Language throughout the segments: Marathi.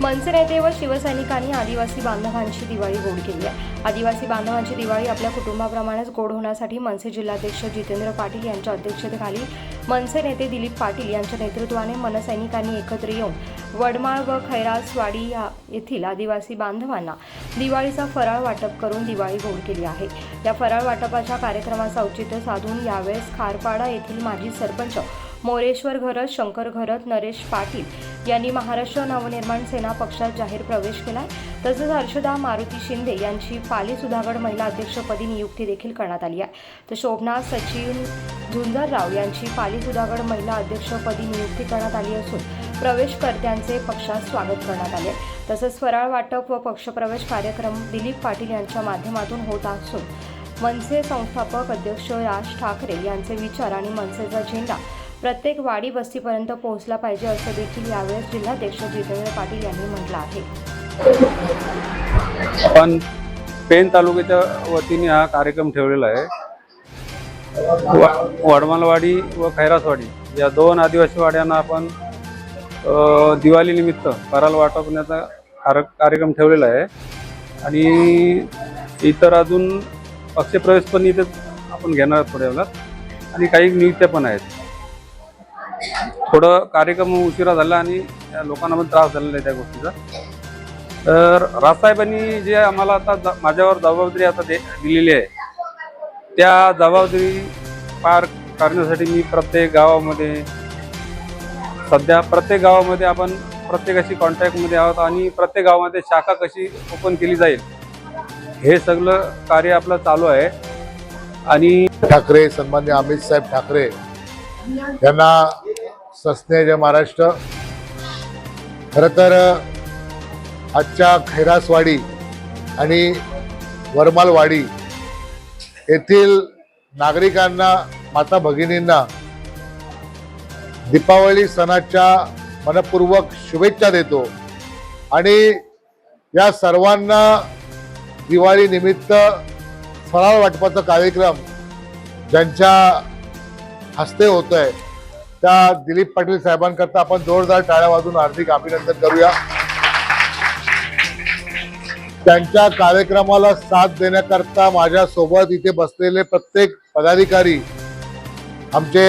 मनसे नेते व शिवसैनिकांनी आदिवासी बांधवांची दिवाळी गोड केली आहे. आदिवासी बांधवांची दिवाळी आपल्या कुटुंबाप्रमाणेच गोड होण्यासाठी मनसे जिल्हाध्यक्ष जितेंद्र पाटील यांच्या अध्यक्षतेखाली मनसे नेते दिलीप पाटील यांच्या नेतृत्वाने मनसैनिकांनी एकत्र येऊन वडमाळ व खैरासवाडी या येथील आदिवासी बांधवांना दिवाळीचा फराळ वाटप करून दिवाळी गोड केली आहे. या फराळ वाटपाच्या कार्यक्रमाचं औचित्य साधून यावेळेस खारपाडा येथील माजी सरपंच मोरेश्वर घरत शंकर घरत नरेश पाटील यांनी महाराष्ट्र नवनिर्माण सेना पक्षात जाहीर प्रवेश केला तसंच हर्षदा मारुती शिंदे यांची पाली सुधागड महिला अध्यक्षपदी नियुक्ती देखील करण्यात आली आहे. तर शोभना सचिन झुंजरराव यांची पाली सुधागड महिला अध्यक्षपदी नियुक्ती करण्यात आली असून प्रवेशकर्त्यांचे पक्षात स्वागत करण्यात आले तसंच फराळ वाटप व पक्षप्रवेश कार्यक्रम दिलीप पाटील यांच्या माध्यमातून होत असून मनसे संस्थापक अध्यक्ष राज ठाकरे यांचे विचार आणि मनसेचा झेंडा प्रत्येक वाडी वस्तीपर्यंत पोहोचला पाहिजे असं देखील यावेळेस जिल्हाध्यक्ष जितेंद्र पाटील यांनी म्हटलं आहे. आपण पेन तालुक्याच्या वतीने हा कार्यक्रम ठेवलेला आहे. वा- वडमालवाडी व खैरासवाडी या दोन आदिवासी वाड्यांना आपण दिवाळीनिमित्त कराल वाटपण्याचा कार- कार्यक्रम ठेवलेला आहे. आणि इतर अजून पक्षप्रवेश पण इथे आपण घेणार आहोत थोड्या वेळात. आणि काही नियुक्त्या पण आहेत. थोडं कार्यक्रम उशिरा झाला आणि लोकांना पण त्रास झालेला आहे त्या गोष्टीचा. तर राजसाहेबांनी जे आम्हाला आता ज- माझ्यावर जबाबदारी आता दे दिलेली आहे त्या जबाबदारी पार करण्यासाठी मी प्रत्येक गावामध्ये सध्या प्रत्येक गावामध्ये आपण प्रत्येकाशी कॉन्टॅक्टमध्ये आहोत आणि प्रत्येक गावामध्ये शाखा कशी ओपन केली जाईल हे सगळं कार्य आपलं चालू आहे. आणि ठाकरे सन्मान्य अमित साहेब ठाकरे यांना ससने महाराष्ट्र. खरं तर आजच्या खैरासवाडी आणि वरमालवाडी येथील नागरिकांना माता भगिनींना दीपावली सणाच्या मनपूर्वक शुभेच्छा देतो. आणि या सर्वांना दिवाळीनिमित्त फराळ वाटपाचा कार्यक्रम ज्यांच्या हस्ते होत आहे त्या दिलीप पाटील साहेबांकरता आपण जोरदार टाळ्या वाजून हार्दिक अभिनंदन करूया. त्यांच्या कार्यक्रमाला साथ देण्याकरता माझ्या सोबत इथे बसलेले प्रत्येक पदाधिकारी आमचे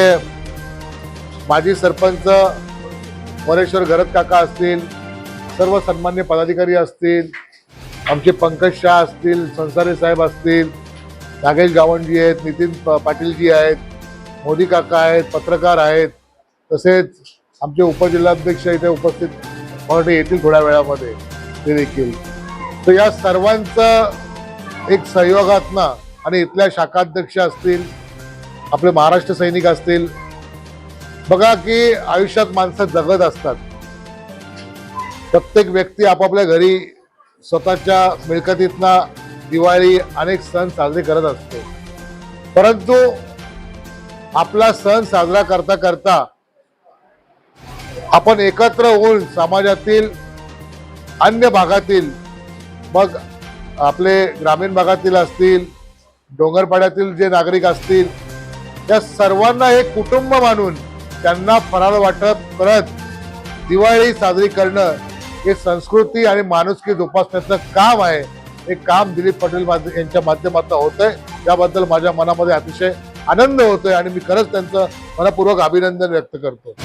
माजी सरपंच परेश्वर घरत काका असतील सर्व सन्मान्य पदाधिकारी असतील आमचे पंकज शाह असतील संसारे साहेब असतील नागेश गावंडजी आहेत नितीन प- पाटीलजी आहेत मोदी काका आहेत पत्रकार आहेत तसेच आमचे उपजिल्हाध्यक्ष इथे उपस्थित मला येतील थोड्या वेळामध्ये ते देखील. तर या सर्वांचं एक सहयोगातनं आणि इथल्या शाखाध्यक्ष असतील आपले महाराष्ट्र सैनिक असतील बघा की आयुष्यात माणसं जगत असतात. प्रत्येक व्यक्ती आपापल्या घरी स्वतःच्या मिळकतीतना दिवाळी अनेक सण साजरे करत असतो. परंतु आपला सण साजरा करता करता आपण एकत्र होऊन समाजातील अन्य भागातील मग आपले ग्रामीण भागातील असतील डोंगरपाड्यातील जे नागरिक असतील त्या सर्वांना एक कुटुंब मानून त्यांना फराळ वाटप करत दिवाळी साजरी करणं हे संस्कृती आणि माणुसकी जोपासण्याचं काम आहे. हे काम दिलीप पटेल यांच्या माध्यमातून होत आहे त्याबद्दल माझ्या मनामध्ये अतिशय आनंद होतोय आणि मी खरंच त्यांचं मनपूर्वक अभिनंदन व्यक्त करतो.